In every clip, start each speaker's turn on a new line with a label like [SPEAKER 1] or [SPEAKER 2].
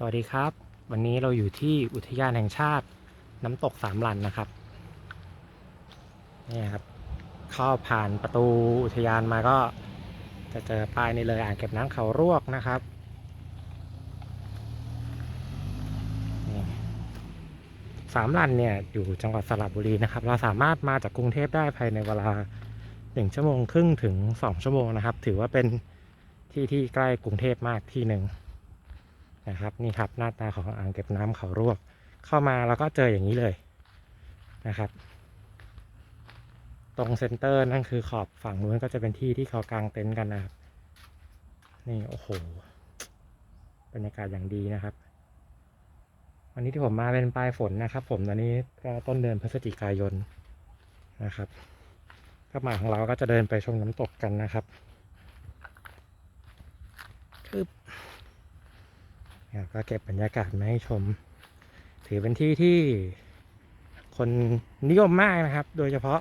[SPEAKER 1] สวัสดีครับ วันนี้เราอยู่ที่อุทยานแห่งชาติน้ำตกสามลันนะครับนี่ครับ เข้าผ่านประตูอุทยานมาก็ จะเจอป้ายนี่เลยอ่างเก็บน้ำเขารวกนะครับสามลันเนี่ยอยู่จังหวัดสระบุรีนะครับ เราสามารถมาจากกรุงเทพได้ภายในเวลาหนึ่งชั่วโมงครึ่งถึงสองชั่วโมงนะครับ ถือว่าเป็นที่ที่ใกล้กรุงเทพมากที่หนึ่ง นะครับนี่ครับหน้าตาของอ่างเก็บน้ำเขารวก เข้ามาแล้วก็เจออย่างนี้เลยนะครับ ตรงเซ็นเตอร์นั่นคือขอบฝั่งนู้นก็จะเป็นที่ที่เขากางเต็นท์กันนะครับ นี่โอ้โหบรรยากาศอย่างดีนะครับ วันนี้ที่ผมมาเป็นปลายฝนนะครับ ผมตอนนี้ก็ต้นเดือนพฤศจิกายนนะครับก็หมาของเราก็จะเดินไปชมน้ำตกกันนะครับคือ ก็เก็บบรรยากาศมาให้ชม ถือเป็นที่ที่คนนิยมมากนะครับ โดยเฉพาะ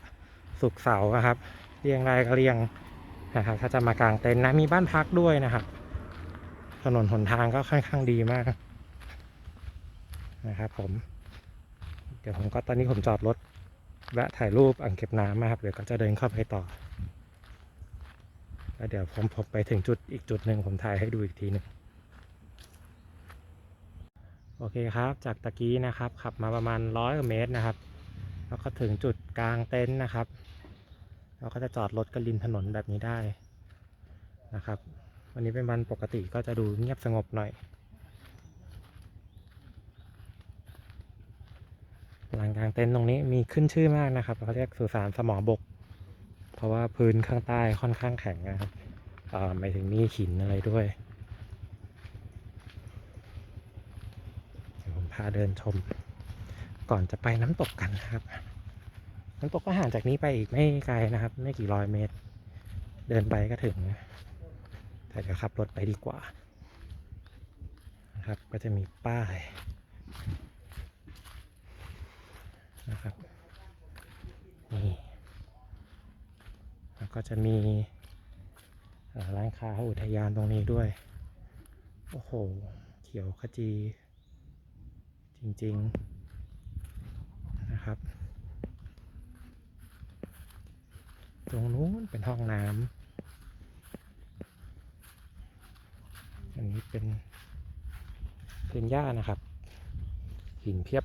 [SPEAKER 1] สุกเสาร์นะครับเรียงรายก็เรียงนะครับถ้าจะมากางเต็นท์นะมีบ้านพักด้วยนะครับ ถนนหนทางก็ค่อนข้างดีมากนะครับ ผม เดี๋ยวผมก็ตอนนี้ผมจอดรถแวะถ่ายรูปอ่างเก็บน้ำนะครับเดี๋ยวก็จะเดินเข้าไปต่อแล้วเดี๋ยวผมผมไปถึงจุดอีกจุดหนึ่งผมถ่ายให้ดูอีกทีหนึ่ง โอเคครับ จากตะกี้นะครับ ขับมาประมาณร้อยกว่าเมตรนะครับ แล้วก็ถึงจุดกลางเต็นท์นะครับ เราก็จะจอดรถกันริมถนนแบบนี้ได้นะครับ วันนี้เป็นวันปกติก็จะดูเงียบสงบหน่อยลานกลางเต็นท์ตรงนี้มีขึ้นชื่อมากนะครับเขาเรียกสุสานสมอบก เพราะว่าพื้นข้างใต้ค่อนข้างแข็งนะครับหมายถึงมีหินอะไรด้วย เดี๋ยวผมพาเดินชม ก่อนจะไปน้ำตกกันนะครับ น้ำตกก็ห่างจากนี้ไปอีกไม่ไกลนะครับ ไม่กี่ร้อยเมตร เดินไปก็ถึง แต่เดี๋ยวขับรถไปดีกว่านะครับก็จะมีป้ายนะครับนี่แล้วก็จะมีร้านค้าอุทยานตรงนี้ด้วย โอ้โห เขียวขจี จริง ๆ นะครับ ตรงนู้นเป็นห้องน้ำอันนี้เป็นเป็นหญ้านะครับ หินเพียบ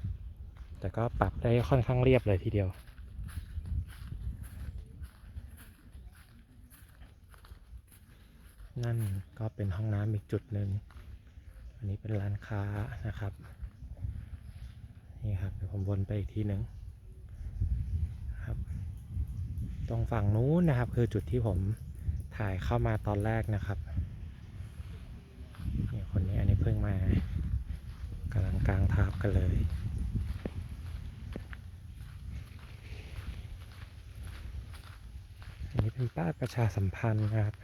[SPEAKER 1] แต่ก็ปรับได้ค่อนข้างเรียบเลยทีเดียวนั่นก็เป็นห้องน้ำอีกจุดหนึ่ง อันนี้เป็นร้านค้านะครับ นี่ครับเดี๋ยวผมวนไปอีกทีหนึ่งครับ ตรงฝั่งนู้นนะครับ คือจุดที่ผมถ่ายเข้ามาตอนแรกนะครับนี่คนนี้อันนี้เพิ่งมากำลังกลางทับกันเลยอันนี้เป็นป้ายประชาสัมพันธ์นะครับ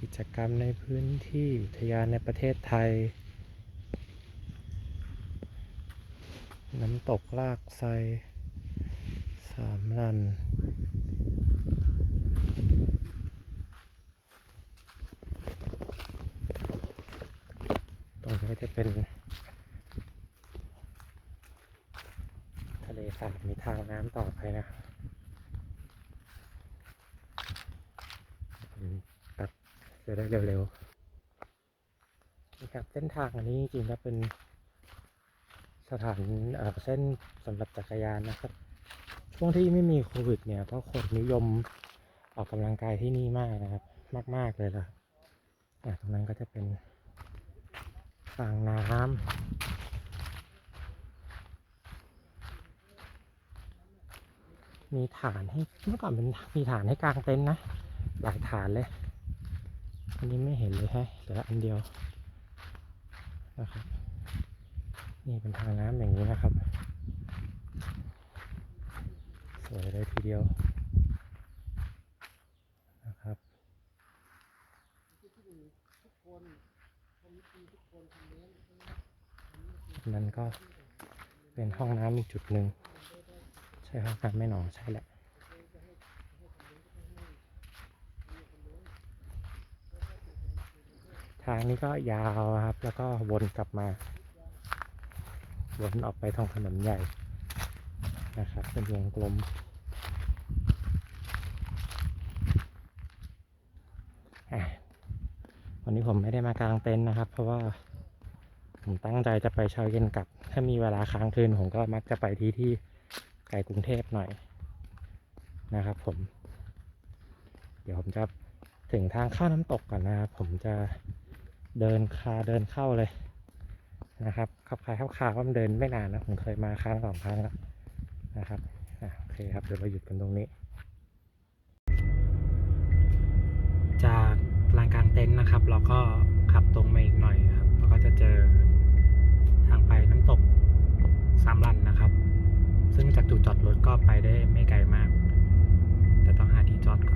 [SPEAKER 1] กิจกรรมในพื้นที่อุทยานในประเทศไทย น้ำ ตกลากไซสามลัน ตรงนี้ก็จะเป็นทะเลสาบมีทางน้ำต่อไปนะตัดจะได้เร็วๆนี่ครับเส้นทางอันนี้จริงๆแล้วเป็น สถานเส้นสำหรับจักรยานนะครับ ช่วงที่ไม่มีโควิดเนี่ยก็คนนิยมออกกำลังกายที่นี่มากนะครับ มาก ๆ เลยล่ะอ่ตรงนั้นก็จะเป็นฟางน้ำมีฐานให้เมื่อก่อนเป็นมีฐานให้กางเต็นท์นะ หลายฐานเลย อันนี้ไม่เห็นเลยแฮะเหลืออันเดียวนะครับ นี่เป็นทางน้ำอย่างนี้นะครับ สวยเลยทีเดียวนะครับนั่นก็เป็นห้องน้ำอีกจุดหนึ่งใช่ห้องน้ำไม่หนอใช่แหละทางนี้ก็ยาวครับ แล้วก็วนกลับมา วนออกไปทางถนนใหญ่นะครับ เป็นวงกลม วันนี้ผมไม่ได้มากลางเต็นท์นะครับ เพราะว่าผมตั้งใจจะไปเช้าเย็นกลับ ถ้ามีเวลาค้างคืน ผมก็มักจะไปที่ที่ไกลกรุงเทพหน่อยนะครับผม เดี๋ยวผมจะถึงทางเข้าน้ำตกก่อนนะครับ ผมจะเดินคาเดินเข้าเลย นะครับขับคายขับคาว่ามันเดินไม่นานนะผมเคยมาครั้งสองครั้งแล้วนะครับโอเคครับเดี๋ยวเราหยุดกันตรงนี้ จากลานกลางเต็นท์นะครับ เราก็ขับตรงมาอีกหน่อยครับแล้วก็จะเจอทางไปน้ำตกสามลันนะครับ ซึ่งจากจุดจอดรถก็ไปได้ไม่ไกลมาก แต่ต้องหาที่จอดก่อน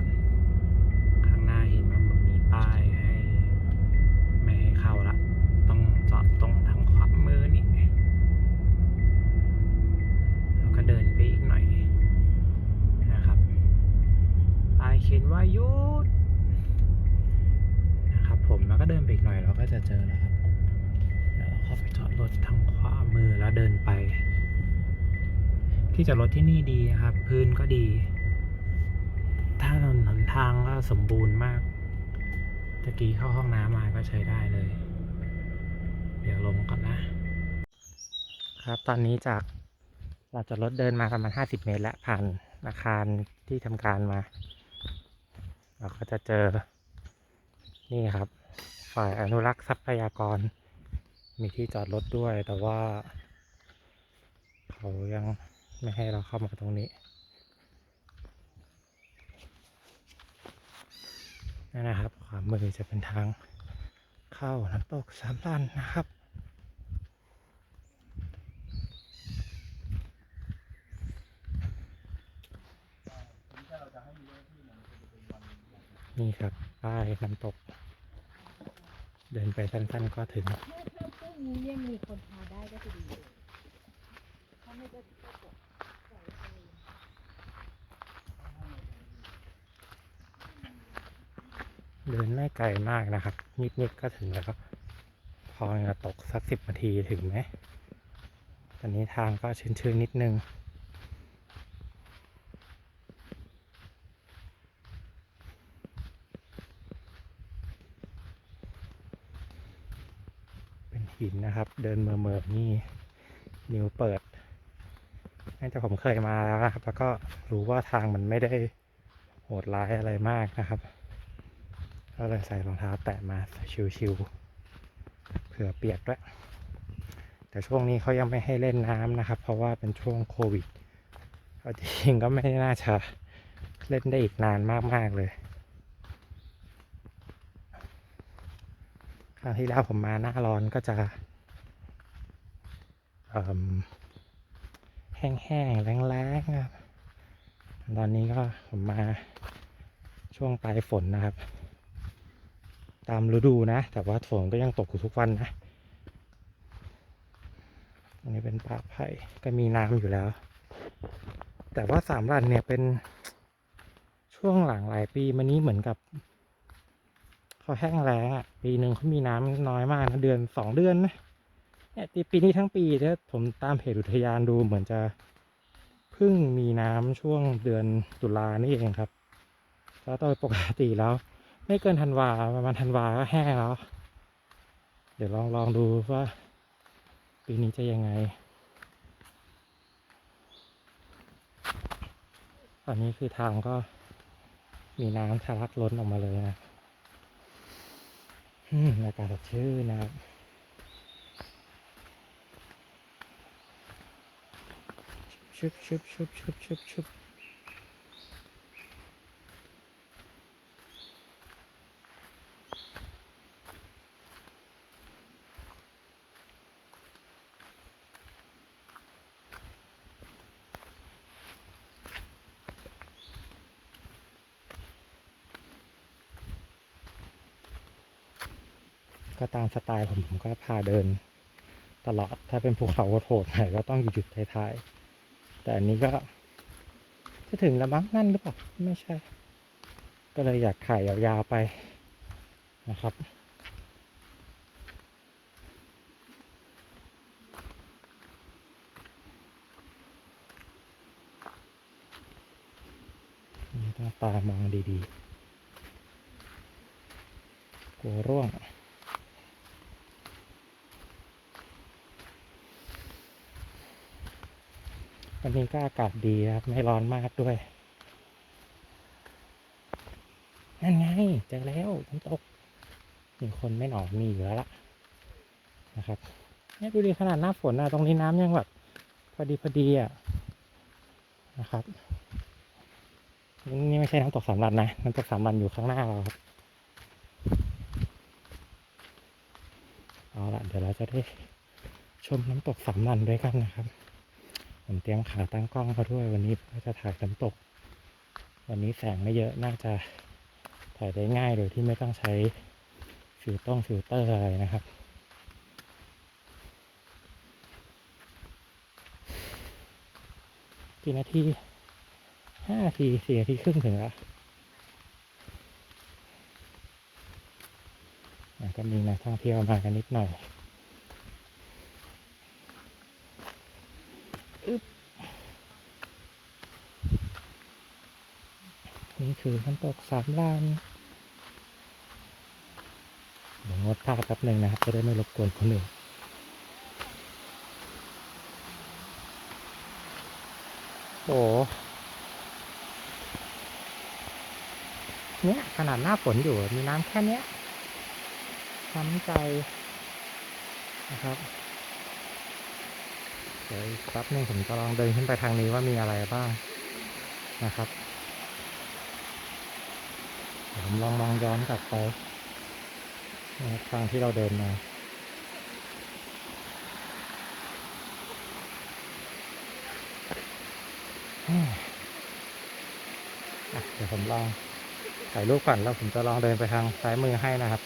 [SPEAKER 1] เดินไปอีกหน่อยนะครับป้ายเขียนว่าหยุดนะครับผมแล้วก็เดินไปอีกหน่อยเราก็จะเจอแล้วครับเดี๋ยวเราเข้าไปจอดรถทางขวามือแล้วเดินไป ที่จอดรถที่นี่ดีนะครับ พื้นก็ดี ถ้าถนนหนทางก็สมบูรณ์มากตะกี้เข้าห้องน้ำมาก็ใช้ได้เลย เดี๋ยวลงก่อนนะ ครับตอนนี้จาก เราจอดรถเดินมาประมาณ50เมตรแล้วผ่านอาคารที่ทำการมา เราก็จะเจอ นี่ครับ ฝ่ายอนุรักษ์ทรัพยากร มีที่จอดรถด้วย แต่ว่า เขายังไม่ให้เราเข้ามาตรงนี้นั่นนะครับขวามือจะเป็นทางเข้าน้ำตกสามลันนะครับ นี่ครับป้ายน้ำตก เดินไปสั้นๆก็ถึง
[SPEAKER 2] ถ้าพรุ่งนี้ยังมีคนพาได้ก็จะดีเลยถ้าไม่ก็เดิ
[SPEAKER 1] นไม่ไกลมากนะครับ นิดๆก็ถึงแล้วครับ พอจะตกสักสิบนาทีถึงไหม ตอนนี้ทางก็ชื้นๆนิดนึง หินนะครับ เดินเมื่อเมื่อๆนี่นิ้วเปิดน่าจะผมเคยมาแล้วนะครับ แล้วก็รู้ว่าทางมันไม่ได้โหดร้ายอะไรมากนะครับ ก็เลยใส่รองเท้าแตะมาชิวๆเผื่อเปียกด้วย แต่ช่วงนี้เขายังไม่ให้เล่นน้ำนะครับ เพราะว่าเป็นช่วงโควิดเอาจริงก็ไม่น่าจะเล่นได้อีกนานมากๆเลย ครั้งที่แล้วผมมาหน้าร้อนก็จะแห้งๆแรงๆครับตอนนี้ก็ผมมาช่วงปลายฝนนะครับ ตามฤดูนะ แต่ว่าฝนก็ยังตกอยู่ทุกวันนะอันนี้เป็นป่าไผ่ก็มีน้ำอยู่แล้ว แต่ว่าสามรันเนี่ยเป็นช่วงหลังหลายปีมานี้เหมือนกับเขาแห้งแล้งอะ ปีหนึ่งเขามีน้ำน้อยมากนะเดือนสองเดือนนะเนี่ยปีนี้ทั้งปีถ้าผมตามเพจอุทยานดูเหมือนจะเพิ่งมีน้ำช่วงเดือนตุลานี่เองครับแล้วโดยปกติแล้ว ไม่เกินธันวาประมาณธันวาก็แห้งแล้ว เดี๋ยวลองลองดูว่า ปีนี้จะยังไง ตอนนี้คือทางก็มีน้ำทะลักล้นออกมาเลยนะ อากาศสดชื่นนะครับชุบชุบชุบชุบชุบชุบ ก็ตามสไตล์ผมผมก็พาเดินตลอด ถ้าเป็นภูเขาโหดๆหน่อยก็ต้องหยุดท้ายๆ แต่อันนี้ก็ จะถึงแล้วมั้งนั่นหรือเปล่า ไม่ใช่ ก็เลยอยากถ่ายยาวๆไปนะครับนี่ต้องตามองดีๆกลัวร่วง วันนี้ก็อากาศดีครับ ไม่ร้อนมากด้วย นั่นไงเจอแล้วน้ำตก มีคนไม่หนอมีอยู่แล้วล่ะนะครับเนี่ยดูดิขนาดหน้าฝนนะตรงนี้น้ำยังแบบพอดีพอดีอะนะครับนี่ไม่ใช่น้ำตกสามรันนะน้ำตกสามรันอยู่ข้างหน้าเราครับเอาละเดี๋ยวเราจะได้ชมน้ำตกสามรันด้วยกันนะครับ ผมเตรียมขาตั้งกล้องมาด้วยวันนี้ก็จะถ่ายน้ำตก วันนี้แสงไม่เยอะน่าจะถ่ายได้ง่ายโดยที่ไม่ต้องใช้ฟิลต้องฟิลเตอร์อะไรนะครับกี่นาทีห้าทีสี่นาทีครึ่งถึงแล้วก็มีนักท่องเที่ยวมากันนิดหน่อยอึ๊บนี่ คือน้ำตกสามลานเดี๋ยวงดภาพแป๊บหนึ่งนะครับ จะได้ไม่รบกวนคนอื่นโอ้โหเนี่ยขนาดหน้าฝนอยู่มีน้ำแค่เนี้ยช้ำใจนะครับ เดี๋ยวแป๊บหนึงผมจะลองเดินขึ้นไปทางนี้ว่ามีอะไรบ้างนะครับ ผมลองมองย้อนกลับไปทางที่เราเดินมาเดี๋ยวผมลองถ่ายรูปก่อนแล้วผมจะลองเดินไปทางซ้ายมือให้นะครับ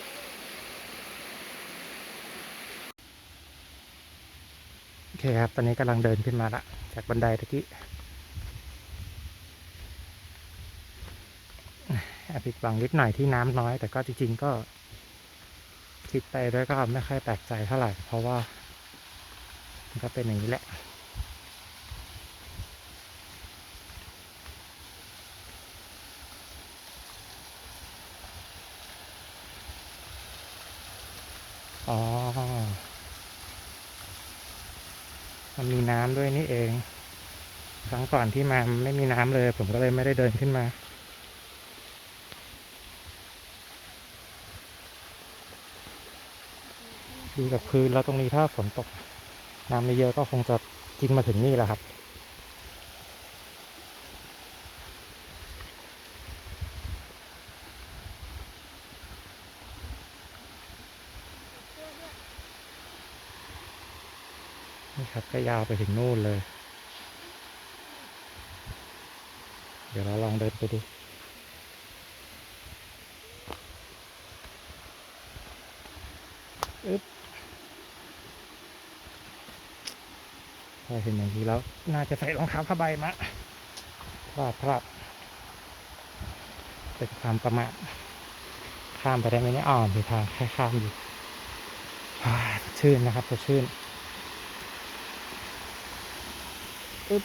[SPEAKER 1] โอเคครับ ตอนนี้กำลังเดินขึ้นมาละจากบันไดตะกี้แอบ ผิดหวังนิดหน่อยที่น้ำน้อย แต่ก็จริงๆก็ คิดไปด้วยก็ไม่ค่อยแปลกใจเท่าไหร่ เพราะว่ามันก็เป็นอย่างนี้แหละอ๋อ มันมีน้ำด้วยนี่เอง ครั้งก่อนที่มาไม่มีน้ำเลย ผมก็เลยไม่ได้เดินขึ้นมา ดูกับพื้นแล้วตรงนี้ถ้าฝนตก น้ำไม่เยอะก็คงจะกินมาถึงนี่แหละครับ นี่ครับก็ยาวไปถึงนู่นเลย เดี๋ยวเราลองเดินไปดูอึ๊บ พอเห็นอย่างนี้แล้ว น่าจะใส่รองเท้าผ้าใบมาพลาดพลาดเป็นความประมาทข้ามไปได้ไหมเนี่ยอ่อนมีทางแค่ข้ามอยู่สดชื่นนะครับสดชื่นอึ๊บ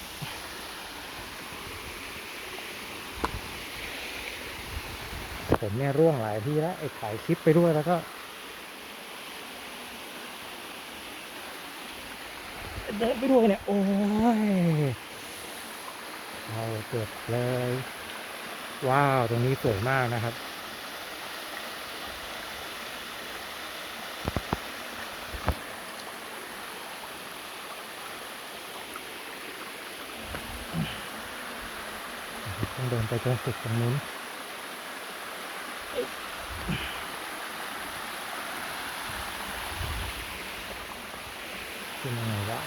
[SPEAKER 1] ผมเนี่ยร่วงหลายที่แล้วไอ้ถ่ายคลิปไปด้วยแล้วก็ เดินไปด้วยเนี่ย โอ้ยเอาเกือบเลย ว้าว ตรงนี้สวยมากนะครับ ต้องเดินไปจนสุดตรงนู้น เป็นยังไงวะ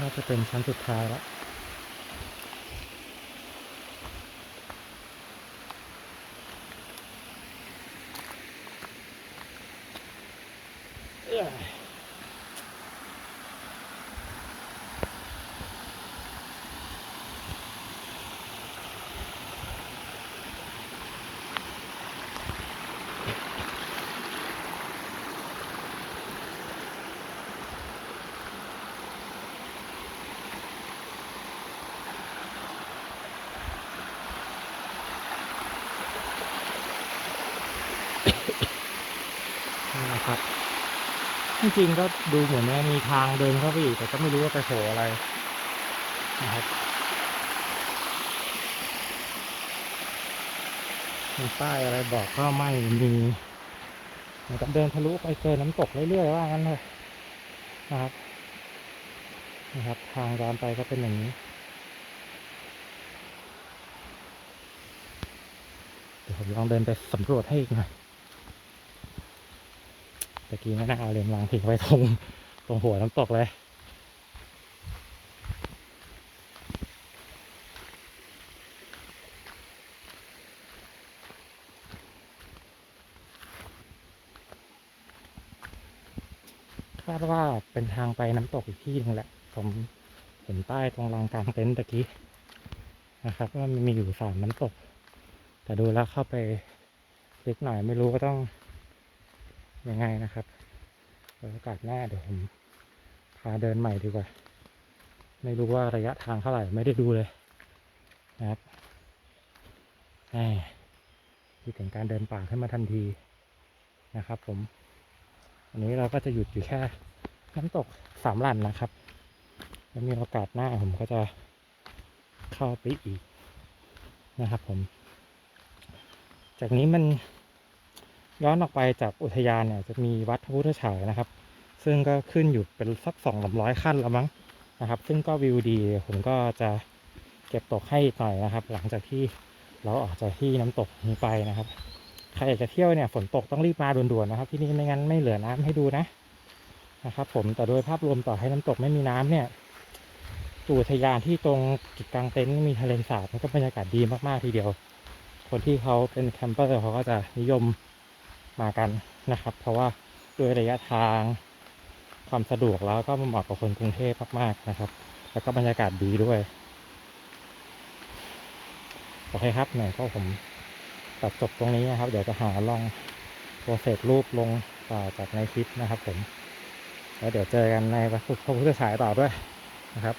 [SPEAKER 1] น่าจะเป็นชั้นสุดท้ายแล้ว น นะครับ จริงๆก็ดูเหมือนว่ามีทางเดินเข้าไปอีกแต่ก็ไม่รู้ว่าไปโผล่อะไรนะครับมีป้ายอะไรบอกก็ไม่มีเหมือนกับเดินทะลุไปเจอน้ำตกเรื่อยๆว่างั้นเลยนะครับนะครับ ทางการไปก็เป็นอย่างนี้เดี๋ยวผมลองเดินไปสำรวจให้อีกหน่อยะกี้ไม่น่าเอาเลนส์วางทิ้งไว้ตรงตรงหัวน้ำตกเลย คาดว่าเป็นทางไปน้ำตกอีกที่หนึงแหละ ผมเห็นป้ายตรงลานกลางเต็นท์ตะกี้นะครับว่ามันมีอยู่สามน้ำตก แต่ดูแล้วเข้าไปลึกหน่อยไม่รู้ว่าต้อง ยังไงนะครับโอกาสหน้าเดี๋ยวผมพาเดินใหม่ดีกว่า ไม่รู้ว่าระยะทางเท่าไหร่ไม่ได้ดูเลยนะครับคิดถึงการเดินป่าขึ้นมาทันทีนะครับ ผมวันนี้เราก็จะหยุดอยู่แค่น้ำตกสามหลันนะครับ แล้วมีโอกาสหน้าผมก็จะเข้าไปอีกนะครับ ผม จากนี้มัน ย้อนออกไปจากอุทยานเนี่ยจะมีวัดพระพุทธฉายนะครับ ซึ่งก็ขึ้นอยู่เป็นสักสองสามร้อยขั้นล้วมั้งนะครับ ซึ่งก็วิวดีผมก็จะเก็บตกให้หน่อยนะครับ หลังจากที่เราออกจากที่น้ำตกนี้ไปนะครับใครอยากจะเที่ยวเนี่ยฝนตกต้องรีบมาด่วนๆนะครับ ที่นี่ไม่งั้นไม่เหลือน้ำให้ดูนะนะครับ ผมแต่โดยภาพรวมต่อให้น้ำตกไม่มีน้ำเนี่ยตัวอุทยานที่ตรงกิจกลางเต็นท์มีทะเลสาบมันก็บรรยากาศดีมากๆทีเดียว คนที่เขาเป็นแคมเปอร์เขาก็จะนิยม มากันนะครับ เพราะว่าด้วยระยะทางความสะดวกแล้วก็เหมาะกับคนกรุงเทพมากๆนะครับ แล้วก็บรรยากาศดีด้วย โอเคครับเนี่ยก็ผมตัดจบตรงนี้นะครับ เดี๋ยวจะหาลองโปรเซสรูปลงต่อจากในคลิปนะครับผม แล้วเดี๋ยวเจอกันในพระพุทธฉายต่อด้วยนะครับ